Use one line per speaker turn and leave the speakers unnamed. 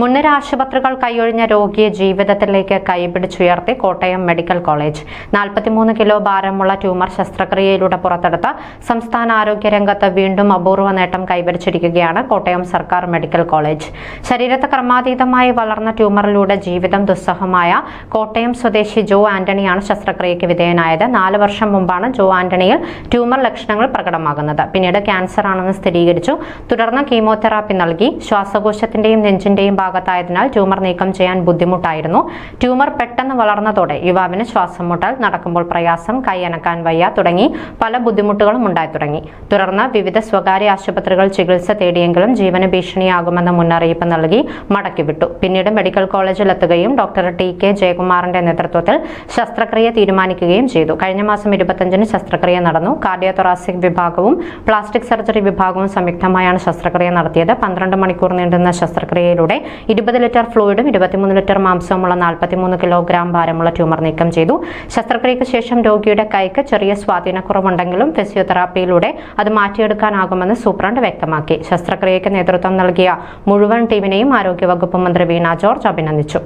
മുൻനിര ആശുപത്രികൾ കൈയൊഴിഞ്ഞ രോഗിയെ ജീവിതത്തിലേക്ക് കൈപിടിച്ചുയർത്തി കോട്ടയം മെഡിക്കൽ കോളേജ്. നാൽപ്പത്തിമൂന്ന് കിലോ ഭാരമുള്ള ട്യൂമർ ശസ്ത്രക്രിയയിലൂടെ പുറത്തെടുത്ത സംസ്ഥാന ആരോഗ്യ രംഗത്ത് വീണ്ടും അപൂർവ നേട്ടം കൈവരിച്ചിരിക്കുകയാണ് കോട്ടയം സർക്കാർ മെഡിക്കൽ കോളേജ്. ശരീരത്ത് ക്രമാതീതമായി വളർന്ന ട്യൂമറിലൂടെ ജീവിതം ദുസ്സഹമായ കോട്ടയം സ്വദേശി ജോ ആന്റണിയാണ് ശസ്ത്രക്രിയയ്ക്ക് വിധേയനായത്. നാല് വർഷം മുമ്പാണ് ജോ ആന്റണിയിൽ ട്യൂമർ ലക്ഷണങ്ങൾ പ്രകടമാകുന്നത്. പിന്നീട് ക്യാൻസർ ആണെന്ന് സ്ഥിരീകരിച്ചു. തുടർന്ന് കീമോതെറാപ്പി നൽകി. ശ്വാസകോശത്തിന്റെയും നെഞ്ചിന്റെയും ഭാഗത്തായതിനാൽ ട്യൂമർ നീക്കം ചെയ്യാൻ ബുദ്ധിമുട്ടായിരുന്നു. ട്യൂമർ പെട്ടെന്ന് വളർന്നതോടെ യുവാവിന് ശ്വാസം മുട്ടൽ നടക്കുമ്പോൾ പ്രയാസം കൈയനക്കാൻ വയ്യ തുടങ്ങി പല ബുദ്ധിമുട്ടുകളും ഉണ്ടായി തുടങ്ങി. തുടർന്ന് വിവിധ സ്വകാര്യ ആശുപത്രികൾ ചികിത്സ തേടിയെങ്കിലും ജീവന് ഭീഷണിയാകുമെന്ന മുന്നറിയിപ്പ് നൽകി മടക്കിവിട്ടു പിന്നീട് മെഡിക്കൽ കോളേജിൽ എത്തുകയും ഡോക്ടർ ടി കെ ജയകുമാറിന്റെ നേതൃത്വത്തിൽ ശസ്ത്രക്രിയ തീരുമാനിക്കുകയും ചെയ്തു. കഴിഞ്ഞ മാസം ഇരുപത്തഞ്ചിന് ശസ്ത്രക്രിയ നടന്നു. കാർഡിയോതൊറാസിക് വിഭാഗവും പ്ലാസ്റ്റിക് സർജറി വിഭാഗവും സംയുക്തമായാണ് ശസ്ത്രക്രിയ നടത്തിയത്. പന്ത്രണ്ട് മണിക്കൂർ നീണ്ടുന്ന ശസ്ത്രക്രിയയിലൂടെ ഇരുപത് ലിറ്റർ ഫ്ലൂയിഡും ഇരുപത്തിമൂന്ന് ലിറ്റർ മാംസവുമുള്ള നാൽപ്പത്തിമൂന്ന് കിലോഗ്രാം ഭാരമുള്ള ട്യൂമർ നീക്കം ചെയ്തു. ശസ്ത്രക്രിയയ്ക്ക് ശേഷം രോഗിയുടെ കൈക്ക് ചെറിയ സ്വാധീനക്കുറവുണ്ടെങ്കിലും ഫിസിയോതെറാപ്പിയിലൂടെ അത് മാറ്റിയെടുക്കാനാകുമെന്ന് സൂപ്രണ്ട് വ്യക്തമാക്കി. ശസ്ത്രക്രിയയ്ക്ക് നേതൃത്വം നൽകിയ മുഴുവൻ ടീമിനെയും ആരോഗ്യവകുപ്പ് മന്ത്രി വീണ ജോർജ് അഭിനന്ദിച്ചു.